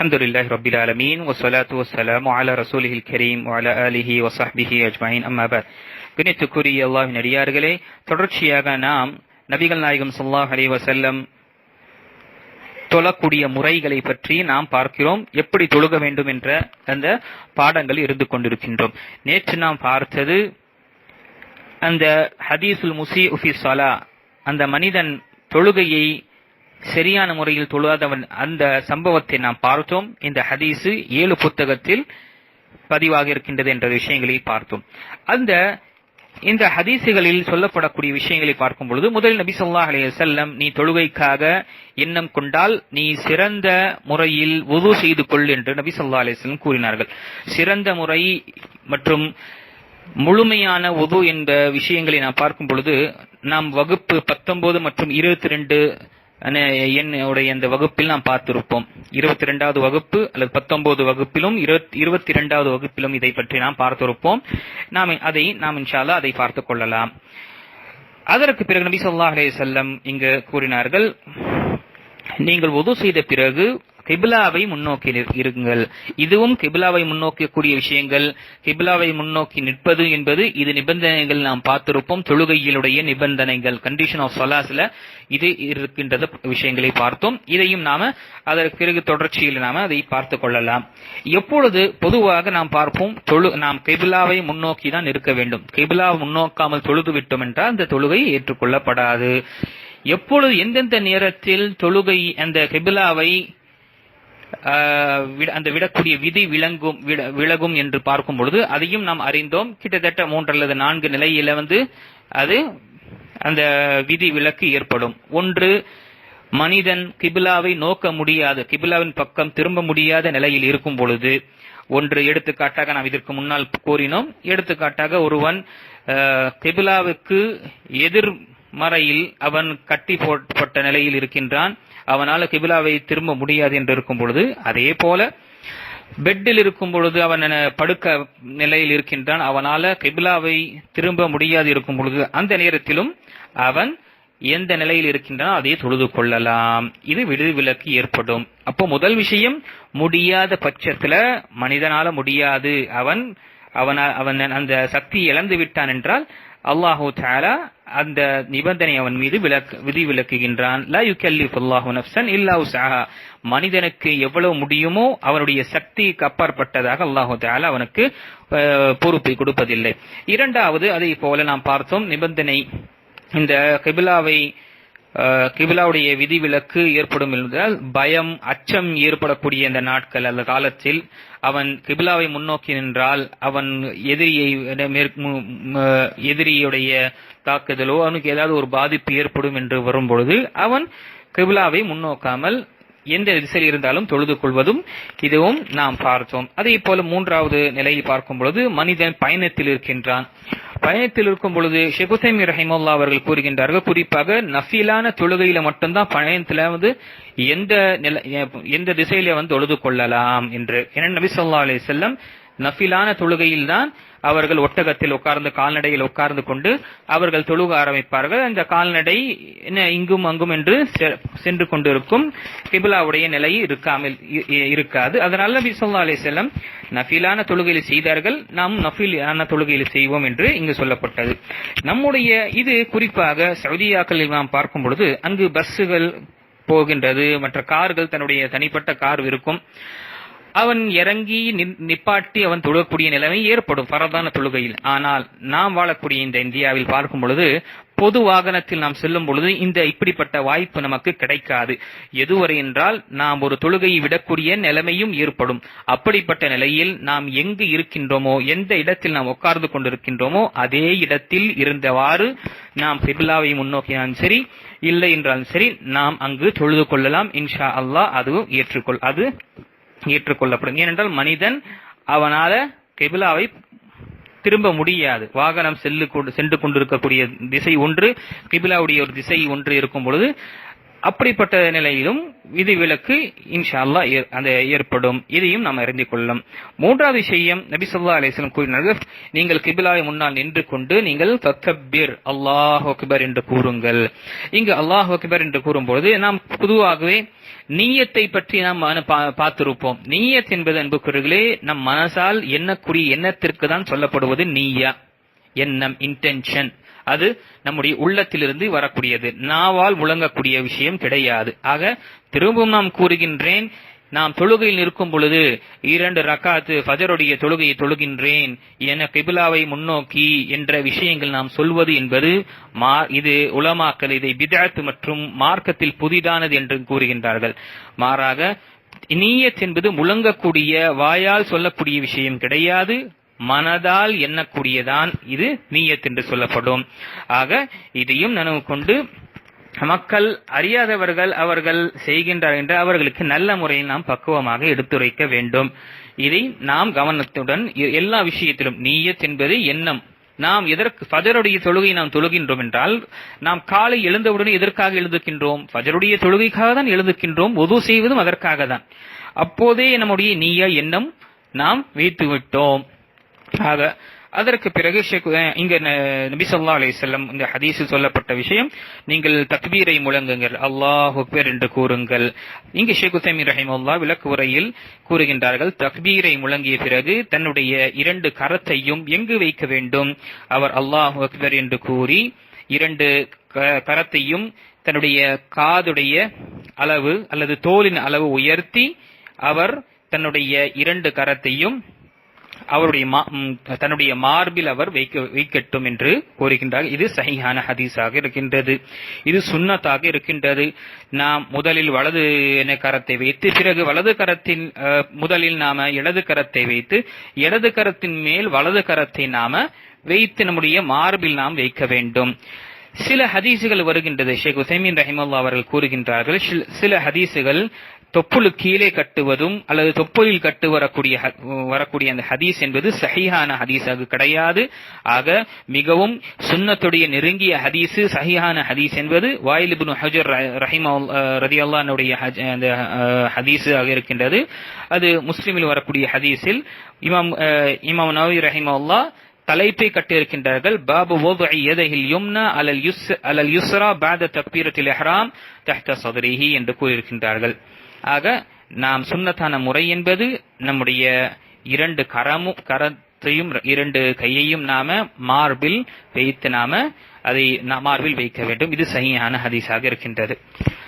அலமதுல்லாஹ் ரபில் ஆலமீன் ஒசலாத்து வசலாம் அலா ரசூலிஹில் கரீம் அலா அலிஹி வசாஹிஹி அஜ்மாயின் அம்மாபர் கணித்துக்குரிய அல்லாஹின் அடியார்களே தொடர்ச்சியாக நாம் நபிகள் நாயகம் சொல்லாஹ் அலி வசல்லம் தொழக்கூடிய முறைகளை பற்றி நாம் பார்க்கிறோம். எப்படி தொழுக வேண்டும் என்ற அந்த பாடங்கள் இருந்து கொண்டிருக்கின்றோம். நேற்று நாம் பார்த்தது அந்த ஹதீசுல் முசி உஃபி சலா அந்த மனிதன் தொழுகையை சரியான முறையில் தொழாதவன் அந்த சம்பவத்தை நாம் பார்த்தோம். இந்த ஹதீஸு ஏழு புத்தகத்தில் பதிவாக இருக்கின்றது என்ற விஷயங்களை பார்த்தோம். அந்த இந்த ஹதீசுகளில் சொல்லப்படக்கூடிய விஷயங்களை பார்க்கும் பொழுது முதலில் நபி ஸல்லல்லாஹு அலைய செல்லம் நீ தொழுகைக்காக எண்ணம் கொண்டால் நீ சிறந்த முறையில் உது செய்து கொள் என்று நபி சொல்லா அலைய செல்லம் கூறினார்கள். சிறந்த முறை மற்றும் முழுமையான உது என்ற விஷயங்களை நாம் பார்க்கும் பொழுது நாம் வகுப்பு பத்தொன்பது மற்றும் இருபத்தி ரெண்டு என்னுடைய அந்த வகுப்பில் நாம் பார்த்திருப்போம். இருபத்தி ரெண்டாவது வகுப்பு அல்லது பத்தொன்பது வகுப்பிலும் இருபத்தி இரண்டாவது வகுப்பிலும் இதை பற்றி நாம் பார்த்திருப்போம். நாம் அதை நாம் இன்ஷால்லா அதை பார்த்துக் கொள்ளலாம். அதற்கு பிறகு நபி ஸல்லல்லாஹு செல்லம் இங்கு கூறினார்கள் நீங்கள் உதவு செய்த பிறகு கிபிலாவை முன்னோக்கி இருங்கள். இதுவும் கிபிலாவை முன்னோக்கக்கூடிய விஷயங்கள். கிபிலாவை முன்னோக்கி நிற்பது என்பது இது நிபந்தனைகள் நாம் பார்த்திருப்போம். தொழுகையிலுடைய நிபந்தனைகள் கண்டிஷன் ஆஃப் சொலாஸ்ல இது இருக்கின்றது விஷயங்களை பார்த்தோம். இதையும் நாம அதற்கு பிறகு தொடர்ச்சியில் நாம அதை பார்த்து கொள்ளலாம். எப்பொழுது பொதுவாக நாம் பார்ப்போம் தொழு நாம் கிபிலாவை முன்னோக்கி தான் இருக்க வேண்டும். கிபிலா முன்னோக்காமல் தொழுது விட்டோம் என்றால் அந்த தொழுகை ஏற்றுக்கொள்ளப்படாது. எப்பொழுது எந்தெந்த நேரத்தில் தொழுகை அந்த கிபிலாவை அந்த விடக்கூடிய விதி விளங்கும் விலகும் என்று பார்க்கும் பொழுது அதையும் நாம் அறிந்தோம். கிட்டத்தட்ட மூன்று அல்லது நான்கு நிலையில வந்து அது அந்த விதி விலக்கு ஏற்படும். ஒன்று மனிதன் கிபிலாவை நோக்க முடியாது. கிபிலாவின் பக்கம் திரும்ப முடியாத நிலையில் இருக்கும் பொழுது. ஒன்று எடுத்துக்காட்டாக நாம் இதற்கு முன்னால் கூறினோம். எடுத்துக்காட்டாக ஒருவன் கிபிலாவுக்கு எதிர்மறையில் அவன் கட்டி போட்ட நிலையில் இருக்கின்றான். அவனால் கிபிலாவை திரும்ப முடியாது என்று இருக்கும் பொழுது அதே போல பெட்டில் இருக்கும் பொழுது அவன் படுக்க நிலையில் இருக்கின்றான் அவனால கிபிலாவை திரும்ப முடியாது இருக்கும் பொழுது அந்த நேரத்திலும் அவன் எந்த நிலையில் இருக்கின்றனோ அதை தொழுது கொள்ளலாம். இது விடுதி விலக்கு ஏற்படும். அப்போ முதல் விஷயம் முடியாத பட்சத்துல மனிதனால முடியாது. அவன் அவன் அவன் அந்த சக்தி இழந்து விட்டான் என்றால் அல்லாஹு தாலா அந்த நிபந்தனை அவன் மீது விளக்கு விதி விளக்குகின்றான். லா யுகல்லிஃபுல்லாஹு நஃப்சன் இல்லா உஸாஹா மனிதனுக்கு எவ்வளவு முடியுமோ அவனுடைய சக்திக்கு அப்பாற்பட்டதாக அல்லாஹு தாலா அவனுக்கு பொறுப்பை கொடுப்பதில்லை. இரண்டாவது அதை போல நாம் பார்த்தோம் நிபந்தனை இந்த கிபிலாவை கிபிலாவுடைய விதிவிலக்கு ஏற்படும் என்றால் பயம் அச்சம் ஏற்படக்கூடிய இந்த நாட்கள் அல்ல காலத்தில் அவன் கிபிலாவை முன்னோக்கி நின்றால் அவன் எதிரியை எதிரியுடைய தாக்குதலோ அவனுக்கு ஏதாவது ஒரு பாதிப்பு ஏற்படும் என்று வரும்பொழுது அவன் கிபிலாவை முன்னோக்காமல் எந்த திசையில் இருந்தாலும் தொழுது கொள்வதும் இதுவும் நாம் பார்த்தோம். அதே போல மூன்றாவது நிலையை பார்க்கும் பொழுது மனிதன் பயணத்தில் இருக்கின்றான். பயணத்தில் இருக்கும் பொழுது ஷெகுசைமி ரஹிமுல்லா அவர்கள் கூறுகின்றார்கள் குறிப்பாக நஃபீலான தொழுகையில மட்டும்தான் பயணத்துல வந்து எந்த நில எந்த திசையில வந்து தொழுது கொள்ளலாம் என்று. ஏன்னா நபி சொல்லா அலி செல்லம் நஃபிலான தொழுகையில் தான் அவர்கள் ஒட்டகத்தில் உட்கார்ந்து கால்நடையில் உட்கார்ந்து கொண்டு அவர்கள் தொழுக ஆரம்பிப்பார்கள். அந்த கால்நடை இங்கும் அங்கும் என்று சென்று கொண்டிருக்கும் கிபிலாவுடைய நிலை இருக்காமல் இருக்காது. அதனால நபி சொல்லா அலி செல்லம் நஃபிலான தொழுகையில் செய்தார்கள். நாம் நஃபிலான தொழுகையில் செய்வோம் என்று இங்கு சொல்லப்பட்டது. நம்முடைய இது குறிப்பாக சவுதியாக்களில் நாம் பார்க்கும் பொழுது அங்கு பஸ்ஸுகள் போகின்றது மற்ற கார்கள் தன்னுடைய தனிப்பட்ட கார் இருக்கும் அவன் இறங்கி நிப்பாட்டி அவன் தொழக்கூடிய நிலைமை ஏற்படும் பரதான தொழுகையில். ஆனால் நாம் வாழக்கூடிய இந்த இந்தியாவில் பார்க்கும் பொழுது பொது வாகனத்தில் நாம் செல்லும் பொழுது இந்த இப்படிப்பட்ட வாய்ப்பு நமக்கு கிடைக்காது. எதுவரை என்றால் நாம் ஒரு தொழுகையை விடக்கூடிய நிலைமையும் ஏற்படும். அப்படிப்பட்ட நிலையில் நாம் எங்கு இருக்கின்றோமோ எந்த இடத்தில் நாம் உட்கார்ந்து கொண்டிருக்கின்றோமோ அதே இடத்தில் இருந்தவாறு நாம் சிபிலாவை முன்னோக்கினாலும் சரி இல்லை என்றாலும் சரி நாம் அங்கு தொழுது கொள்ளலாம். இன்ஷா அல்லாஹ் அது ஏற்றுக்கொள். அது ஏற்றுக்கொள்ளப்படும். ஏனென்றால் மனிதன் அவனால கெபிலாவை திரும்ப முடியாது. வாகனம் செல்லு சென்று கொண்டிருக்கக்கூடிய திசை ஒன்று கிபிலாவுடைய ஒரு திசை ஒன்று இருக்கும் பொழுது அப்படிப்பட்ட நிலையிலும் விதிவிலக்கு இன்ஷா அல்லாஹ் அந்த ஏற்படும். இதையும் நாம் அறிந்து கொள்ளலாம். மூன்றாவது விஷயம் நபி சொல்லா அலைஹி கூறினார்கள் நீங்கள் கிபிலாவை முன்னால் நின்று கொண்டு நீங்கள் தக்கபிர் அல்லாஹ் அக்பர் என்று கூறுங்கள். இங்கு அல்லாஹ் அக்பர் என்று கூறும்பொழுது நாம் பொதுவாகவே நீயத்தை பற்றி நாம் அனு- பா- பார்த்திருப்போம். நீயத் என்பது அன்புக்குறர்களே நம் மனசால் எண்ணக்கூடிய எண்ணத்திற்கு தான் சொல்லப்படுவது நீயா? எண்ணம் இன்டென்ஷன் அது நம்முடைய உள்ளத்திலிருந்து வரக்கூடியது. நாவால் முழங்கக்கூடிய விஷயம் கிடையாது. ஆக திரும்பவும் நாம் கூறுகின்றேன் நாம் தொழுகையில் நிற்கும் பொழுது இரண்டு ரக்காத்து ஃபஜருடைய தொழுகையை தொழுகின்றேன் என கிபிலாவை முன்னோக்கி என்ற விஷயங்கள் நாம் சொல்வது என்பது மா இது உலமாக்கல் இதை பிதாத்து மற்றும் மார்க்கத்தில் புதிதானது என்று கூறுகின்றார்கள். மாறாக நீயத் என்பது முழங்கக்கூடிய வாயால் சொல்லக்கூடிய விஷயம் கிடையாது. மனதால் எண்ணக்கூடியதான் இது நீயத் என்று சொல்லப்படும். ஆக இதையும் நனவு கொண்டு மக்கள் அறியாதவர்கள் அவர்கள் செய்கின்றார் என்று அவர்களுக்கு நல்ல முறையில் நாம் பக்குவமாக எடுத்துரைக்க வேண்டும். இதை நாம் கவனத்துடன் எல்லா விஷயத்திலும் நீயத் என்பது எண்ணம். நாம் எதற்கு ஃபஜருடைய தொழுகை நாம் தொழுகின்றோம் என்றால் நாம் காலை எழுந்தவுடன் எதற்காக எழுதுகின்றோம்? ஃபஜருடைய தொழுகைக்காக தான் எழுதுகின்றோம் ஒது செய்வதும் அதற்காக தான். அப்போதே நம்முடைய நீய எண்ணம் நாம் வைத்து விட்டோம் அதற்கு பிறகு ஷேக் இங்க ந- நபி ஸல்லல்லாஹு அலைஹி இந்த ஹதீஸில் சொல்லப்பட்ட விஷயம் நீங்கள் தக்பீரை முழங்குங்கள் அல்லாஹ் அக்பர் என்று கூறுங்கள். இங்கு ஷேக் உசைமி ரஹிமுல்லா விளக்கு உரையில் கூறுகின்றார்கள் தக்பீரை முழங்கிய பிறகு தன்னுடைய இரண்டு கரத்தையும் எங்கு வைக்க வேண்டும்? அவர் அல்லாஹ் அக்பர் என்று கூறி இரண்டு க- கரத்தையும் தன்னுடைய காதுடைய அளவு அல்லது தோலின் அளவு உயர்த்தி அவர் தன்னுடைய இரண்டு கரத்தையும் அவருடைய மா- தன்னுடைய மார்பில் அவர் வைக்க வைக்கட்டும் என்று கூறுகின்றார். இது சஹீஹான ஹதீஸாக இருக்கின்றது. இது சுண்ணத்தாக இருக்கின்றது. நாம் முதலில் வலது என கரத்தை வைத்து பிறகு வலது கரத்தின் முதலில் நாம இடது கரத்தை வைத்து இடது கரத்தின் மேல் வலது கரத்தை நாம வைத்து நம்முடைய மார்பில் நாம் வைக்க வேண்டும். சில ஹதீசுகள் வருகின்றது. ஷேக் உசைமின் ரஹிமல்லா அவர்கள் கூறுகின்றார்கள் சில- சில ஹதீசுகள் தொப்புளு கீழே கட்டுவதும் அல்லது தொப்புளில் கட்டு வரக்கூடிய ஹ- வரக்கூடிய அந்த ஹதீஸ் என்பது சஹிஹான ஹதீஸ் அது கிடையாது. ஆக மிகவும் சுண்ணத்துடைய நெருங்கிய ஹதீஸ் சஹிஹான ஹதீஸ் என்பது வாயில் இப்னு ஹஜர் ரஹிமா ரதியல்லானுடைய அந்த அஹ், ஹதீஸாக இருக்கின்றது. அது முஸ்லிமில் வரக்கூடிய ஹதீஸில் இமாம் இமாம் நவி ரஹிமல்லா தலைப்பை கட்டியிருக்கின்றார்கள். பாபு ஓதுஐ எதையில் யும்னா அலல் யுஸ் அலல் யுஸ்ரா பாத தக்பீரத்தில் எஹ்ராம் தஹ்த சதுரிஹி என்று கூறியிருக்கின்றார்கள். ஆக நாம் சுண்ணத்தான முறை என்பது நம்முடைய இரண்டு கரமும் கரத்தையும் இரண்டு கையையும் நாம மார்பில் வைத்து நாம அதை மார்பில் வைக்க வேண்டும். இது சரியான ஹதீஸாக இருக்கின்றது.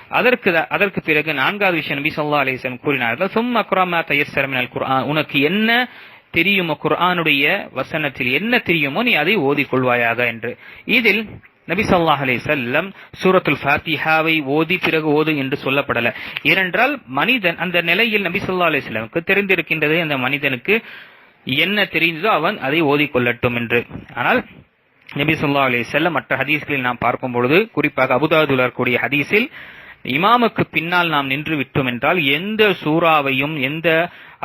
அதற்கு அதற்கு பிறகு நான்காவது விஷயம் நபி சொல்லா அலைஹி கூறினார்கள் சும்ம குராமா தயஸ்ஸர மினல் குர்ஆன். உனக்கு என்ன தெரியுமோ குர்ஆனுடைய வசனத்தில் என்ன தெரியுமோ நீ அதை ஓதிக் கொள்வாயாக என்று. இதில் நபி சல்லாஹ் அலைஹி செல்லம் சூரத்துல் ஃபாத்திஹாவை ஓதி பிறகு ஓது என்று சொல்லப்படல. ஏனென்றால் மனிதன் அந்த நிலையில் நபி சொல்லா அலைஹி செல்லமுக்கு தெரிந்திருக்கின்றது அந்த மனிதனுக்கு என்ன தெரிந்ததோ அவன் அதை ஓதிக்கொள்ளட்டும் என்று. ஆனால் நபி சொல்லா அலைஹி செல்லம் மற்ற ஹதீஸ்களில் நாம் பார்க்கும் பொழுது குறிப்பாக அபுதாபுல கூடிய ஹதீஸில் இமாமுக்கு பின்னால் நாம் நின்று விட்டோம் என்றால் எந்த சூறாவையும் எந்த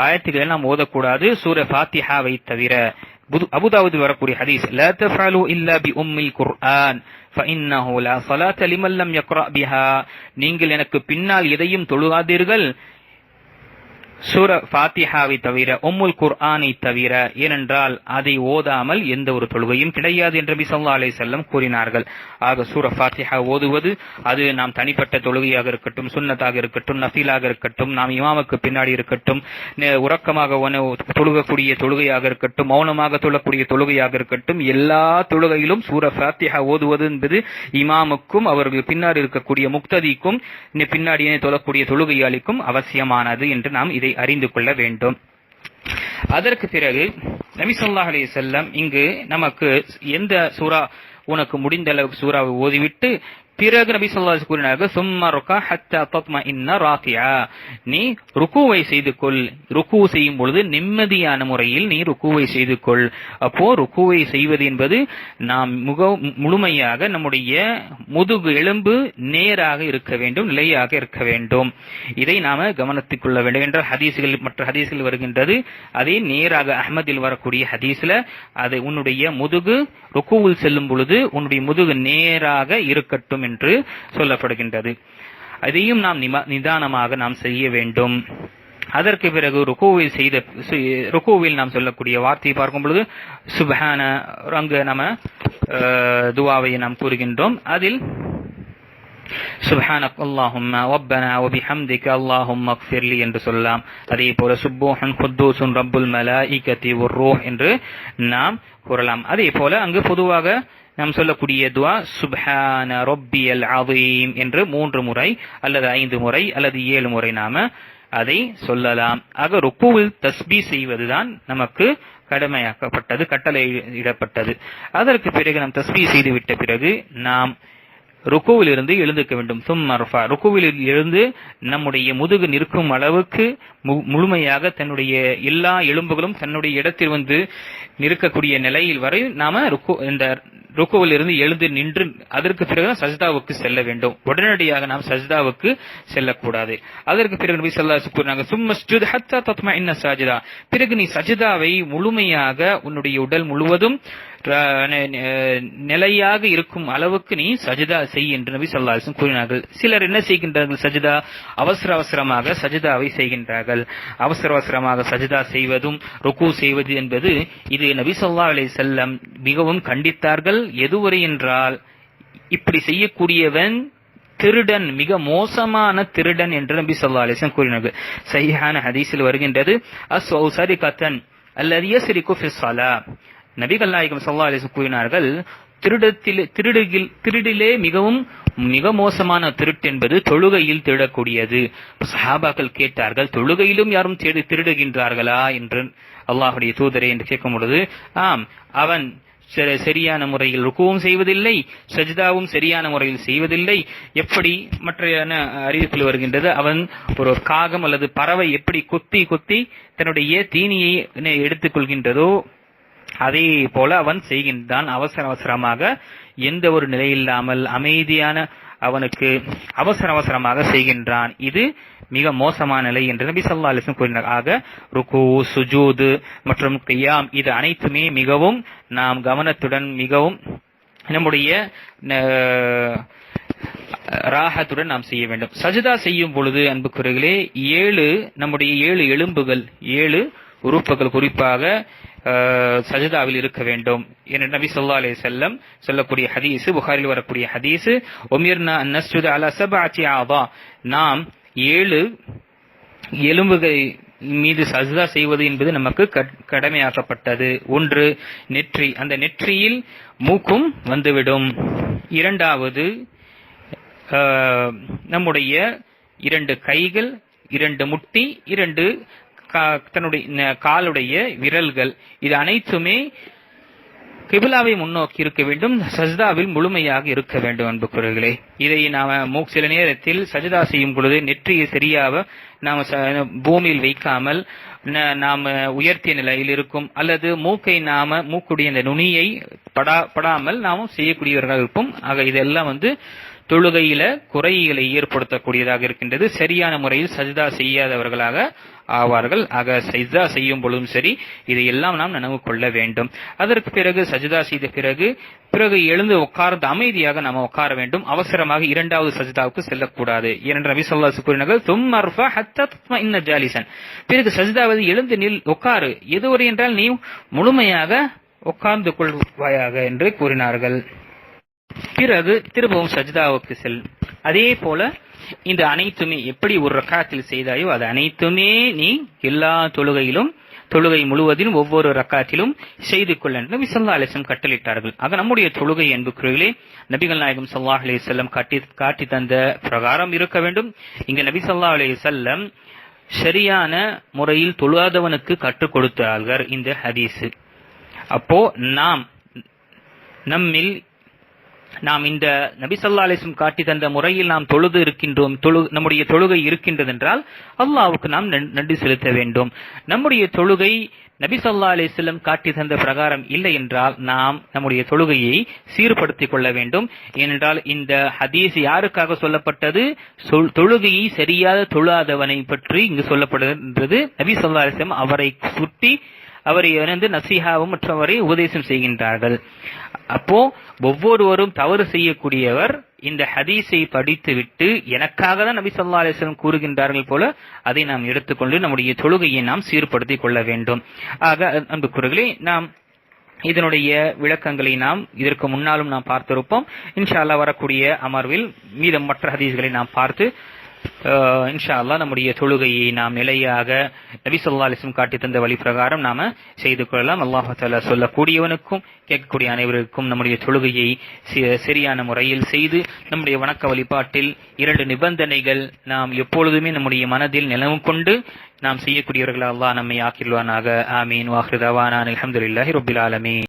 ஆயத்துகளை நாம் ஓதக்கூடாது சூர ஃபாத்திஹாவை தவிர. ابو داود வரக்கூடிய ஹதீஸ் لا تفعلوا الا بام القران فانه لا صلاه لمن لم يقرا بها நீங்கள் எனக்கு பின்னால் எதையும் தொழுகாதீர்கள் சூர ஃபாத்திஹாவை தவிர உம்முல் குர்ஆனை தவிர ஏனென்றால் அதை ஓதாமல் எந்த ஒரு தொழுகையும் கிடையாது என்று நபி ஸல்லல்லாஹு அலைஹி கூறினார்கள். ஆக சூர ஃபாத்திஹா ஓதுவது அது நாம் தனிப்பட்ட தொழுகையாக இருக்கட்டும் சுன்னதாக இருக்கட்டும் நஃபீலாக இருக்கட்டும் நாம் இமாமுக்கு பின்னாடி இருக்கட்டும் உறக்கமாக தொழுகக்கூடிய தொழுகையாக இருக்கட்டும் மௌனமாக தொழக்கூடிய தொழுகையாக இருக்கட்டும் எல்லா தொழுகையிலும் சூர ஃபாத்திஹா ஓதுவது என்பது இமாமுக்கும் அவர்கள் பின்னாடி இருக்கக்கூடிய முக்ததிக்கும் பின்னாடியே தொழக்கூடிய தொழுகையாளிக்கும் அவசியமானது என்று நாம் இதை அறிந்து கொள்ள வேண்டும். அதற்கு பிறகு நபி அலி செல்லம் இங்கு நமக்கு எந்த சூறா உனக்கு முடிந்த அளவுக்கு சூறாவை ஓதிவிட்டு பிறகு நபி ஸல்லல்லாஹு கூறினார்கள் சும்மா ருகா ஹத்தா தத்மா இன்ன ராக்கியா. நீ ருக்குவை செய்து கொள். ருக்கு செய்யும் பொழுது நிம்மதியான முறையில் நீ ருக்குவை செய்து கொள். அப்போ ருக்குவை செய்வது என்பது நாம் முக முழுமையாக நம்முடைய முதுகு எலும்பு நேராக இருக்க வேண்டும் நிலையாக இருக்க வேண்டும். இதை நாம கவனத்துக் கொள்ள வேண்டும் என்றால் ஹதீசுகள் மற்ற ஹதீசுகள் வருகின்றது. அதே நேராக அஹ்மதில் வரக்கூடிய ஹதீஸ்ல அது உன்னுடைய முதுகு ருக்குவில் செல்லும் பொழுது உன்னுடைய முதுகு நேராக இருக்கட்டும் என்று சொல்லப்படுகின்றது. அதையும் நாம் நிதானமாக நாம் செய்ய வேண்டும். அதற்கு பிறகு ருக்குவில் செய்த ருக்குவில் நாம் சொல்லக்கூடிய வார்த்தையை பார்க்கும் பொழுது சுபஹான அங்கு நம்ம துவாவை நாம் கூறுகின்றோம். அதில் சுபஹானக் அல்லாஹும்ம வப்பனா வபிஹம்திக அல்லாஹும்ம அக்ஃபிர்லி என்று சொல்லலாம். அதே போல சுப்போஹன் குத்தூசுன் ரப்புல் மலாயிகதி வர்ரூஹ் என்று நாம் கூறலாம். அதே போல அங்கு பொதுவாக நாம் சொல்லக்கூடிய துவா சுப்ஹான ரொப்பியல் அவீம் என்று மூன்று முறை அல்லது ஐந்து முறை அல்லது ஏழு முறை நாம அதை சொல்லலாம். ஆக ருக்குவில் தஸ்பி செய்வதுதான் நமக்கு கடமையாக்கப்பட்டது கட்டளையிடப்பட்டது. அதற்கு பிறகு நாம் தஸ்பி செய்துவிட்ட பிறகு நாம் ருக்குவில் இருந்து எழுந்துக்க வேண்டும் சும்மர்ஃபா ருக்குவில் இருந்து நம்முடைய முதுகு நிற்கும் அளவுக்கு முழுமையாக தன்னுடைய எல்லா எலும்புகளும் தன்னுடைய இடத்தில் வந்து நிற்கக்கூடிய நிலையில் வரை நாம ருக்கு இந்த ருக்குவில் இருந்து எழுந்து நின்று அதற்கு பிறகு சஜிதாவுக்கு செல்ல வேண்டும். உடனடியாக நாம் சஜிதாவுக்கு செல்லக்கூடாது. அதற்கு பிறகு நபி சொல்லா கூறினாங்க சும்மஸ்ஜுத் ஹத்தா தத்மா இன்ன சாஜிதா. பிறகு நீ சஜிதாவை முழுமையாக உன்னுடைய உடல் முழுவதும் நிலையாக இருக்கும் அளவுக்கு நீ சஜிதா செய் என்று நபி சொல்லாசும் கூறினார்கள். சிலர் என்ன செய்கின்றார்கள்? சஜிதா அவசர அவசரமாக சஜிதாவை செய்கின்றார்கள். அவசர அவசரமாக சஜிதா செய்வதும் ருக்கு செய்வது என்பது இது நபி சொல்லா அலை செல்லம் மிகவும் கண்டித்தார்கள். எதுவரை என்றால் இப்படி செய்யக்கூடியவன் திருடன் மிக மோசமான திருடன் என்று நபி சொல்லா அலிசன் கூறினார்கள். சரியான ஹதீஸில் வருகின்றது அஸ் கத்தன் அல்லது சிரிக்கு ஃபி நபிகள் நாயகம் சல்லா அலிசன் கூறினார்கள் திருடத்தில் திருடுகில் திருடிலே மிகவும் மிக மோசமான திருட்டு என்பது தொழுகையில் திருடக்கூடியது. சஹாபாக்கள் கேட்டார்கள் தொழுகையிலும் யாரும் தேடி திருடுகின்றார்களா என்று அல்லாஹுடைய தூதரே என்று கேட்கும் பொழுது ஆம் அவன் சரியான முறையில் ருக்குவும் செய்வதில்லை சஜிதாவும் சரியான முறையில் செய்வதில்லை. எப்படி மற்ற அறிவிப்பில் வருகின்றது அவன் ஒரு காகம் அல்லது பறவை எப்படி கொத்தி கொத்தி தன்னுடைய தீனியை எடுத்துக்கொள்கின்றதோ அதே போல அவன் செய்கின்றான் அவசர அவசரமாக எந்த ஒரு நிலையில்லாமல் அமைதியான அவனுக்கு அவசர அவசரமாக செய்கின்றான். இது மிக மோசமான நிலை என்று நபி சொல்லா அலிஸ்லம் கூறினார். ஆக ருக்கு சுஜூது மற்றும் கையாம் இது அனைத்துமே மிகவும் நாம் கவனத்துடன் மிகவும் நம்முடைய ராகத்துடன் நாம் செய்ய வேண்டும். சஜிதா செய்யும் பொழுது அன்புக்குறைகளே ஏழு நம்முடைய ஏழு எலும்புகள் ஏழு உறுப்புகள் குறிப்பாக சஜிதாவில் இருக்க வேண்டும். என நபி சொல்லா அலே செல்லம் சொல்லக்கூடிய ஹதீஸு புகாரில் வரக்கூடிய ஹதீஸு ஒமிர்னா நஸ்ஜுத் அலா சபாச்சி ஆவா நாம் ஏழு எலும்புகள் மீது சஜிதா செய்வது என்பது நமக்கு கடமையாக்கப்பட்டது. ஒன்று நெற்றி. அந்த நெற்றியில் மூக்கும் வந்துவிடும். இரண்டாவது நம்முடைய இரண்டு கைகள் இரண்டு முட்டி இரண்டு தன்னுடைய காலுடைய விரல்கள் இது அனைத்துமே கிபிலாவை முன்னோக்கி இருக்க வேண்டும் சஜிதாவில் முழுமையாக இருக்க வேண்டும் அன்புக்குறர்களே இதை நாம சில நேரத்தில் சஜிதா செய்யும் பொழுது நெற்றியை சரியாக நாம் பூமியில் வைக்காமல் நாம் உயர்த்திய நிலையில் இருக்கும் அல்லது மூக்கை நாம மூக்குடைய அந்த நுனியை படா படாமல் நாமும் செய்யக்கூடியவர்களாக இருப்போம். ஆக இதெல்லாம் வந்து தொழுகையில குறைகளை ஏற்படுத்தக்கூடியதாக இருக்கின்றது. சரியான முறையில் சஜிதா செய்யாதவர்களாக ஆவார்கள். ஆக சஜிதா செய்யும் பொழுதும் சரி இதையெல்லாம் நாம் நினைவு கொள்ள வேண்டும். அதற்கு பிறகு சஜிதா செய்த பிறகு பிறகு எழுந்து உட்கார்ந்து அமைதியாக நாம் உட்கார வேண்டும். அவசரமாக இரண்டாவது சஜிதாவுக்கு செல்லக்கூடாது. ஏனென்ற நபி சொல்லா கூறினார்கள் இன்ன ஜாலிசன். பிறகு சஜிதாவது எழுந்து நில் உட்காரு. எதுவரை என்றால் நீ முழுமையாக உட்கார்ந்து கொள்வாயாக என்று கூறினார்கள். பிறகு திரும்பவும் சஜிதாவுக்கு செல். அதே போல இந்த அனைத்துமே எப்படி ஒரு ரக்காத்தில் செய்தாயோ அது அனைத்துமே நீ எல்லா தொழுகையிலும் தொழுகை முழுவதிலும் ஒவ்வொரு ரக்காத்திலும் செய்து கொள்ள. நபி சொல்லா அலிசம் கட்டளிட்டார்கள். ஆக நம்முடைய தொழுகை என்புக்குறையிலே நபிகள் நாயகம் சல்லாஹ் அலி செல்லம் காட்டி காட்டி தந்த பிரகாரம் இருக்க வேண்டும். இங்க நபி சொல்லா அலி செல்லம் சரியான முறையில் தொழுகாதவனுக்கு கற்றுக் கொடுத்தார்கள். இந்த ஹதீஸ். அப்போ நாம் நம்மில் நாம் இந்த நபிசல்லா அலிஸ்லம் காட்டி தந்த முறையில் நாம் தொழுது இருக்கின்றோம் தொழு நம்முடைய தொழுகை இருக்கின்றது என்றால் அல்லாவுக்கு நாம் நன்றி செலுத்த வேண்டும். நம்முடைய தொழுகை நபிசல்லா அலிஸ்லம் காட்டி தந்த பிரகாரம் இல்லை என்றால் நாம் நம்முடைய தொழுகையை சீர்படுத்திக் கொள்ள வேண்டும். ஏனென்றால் இந்த ஹதீஸ் யாருக்காக சொல்லப்பட்டது? தொழுகையை சரியாக தொழாதவனை பற்றி இங்கு சொல்லப்படுகின்றது. நபி சொல்லா அலிஸ்லம் அவரை சுட்டி அவரை வந்து நசிஹாவும் மற்றவரை உபதேசம் செய்கின்றார்கள். அப்போ ஒவ்வொருவரும் தவறு செய்யக்கூடியவர் இந்த ஹதீஸை படித்துவிட்டு எனக்காக தான் நபி சொல்லா அலிஸ்லம் கூறுகின்றார்கள் போல அதை நாம் எடுத்துக்கொண்டு நம்முடைய தொழுகையை நாம் சீர்படுத்திக் கொள்ள வேண்டும். ஆக அன்புக்குறர்களே நாம் இதனுடைய விளக்கங்களை நாம் இதற்கு முன்னாலும் நாம் பார்த்திருப்போம். இன்ஷா அல்லா வரக்கூடிய அமர்வில் மீதம் மற்ற ஹதீஸ்களை நாம் பார்த்து இன்ஷா அல்லா நம்முடைய தொழுகையை நாம் நிலையாக நபி காட்டி தந்த வழி பிரகாரம் நாம செய்து கொள்ளலாம். அல்லாஹ் சொல்லக்கூடியவனுக்கும் கேட்கக்கூடிய அனைவருக்கும் நம்முடைய தொழுகையை சரியான முறையில் செய்து நம்முடைய வணக்க வழிபாட்டில் இரண்டு நிபந்தனைகள் நாம் எப்பொழுதுமே நம்முடைய மனதில் நிலவு கொண்டு நாம் செய்யக்கூடியவர்கள் அல்லாஹ் நம்மை ஆக்கிடுவானாக ஆமீன். வாஹிருதவானான் அலமதுல்லாஹி ரப்பில் ஆலமீன்.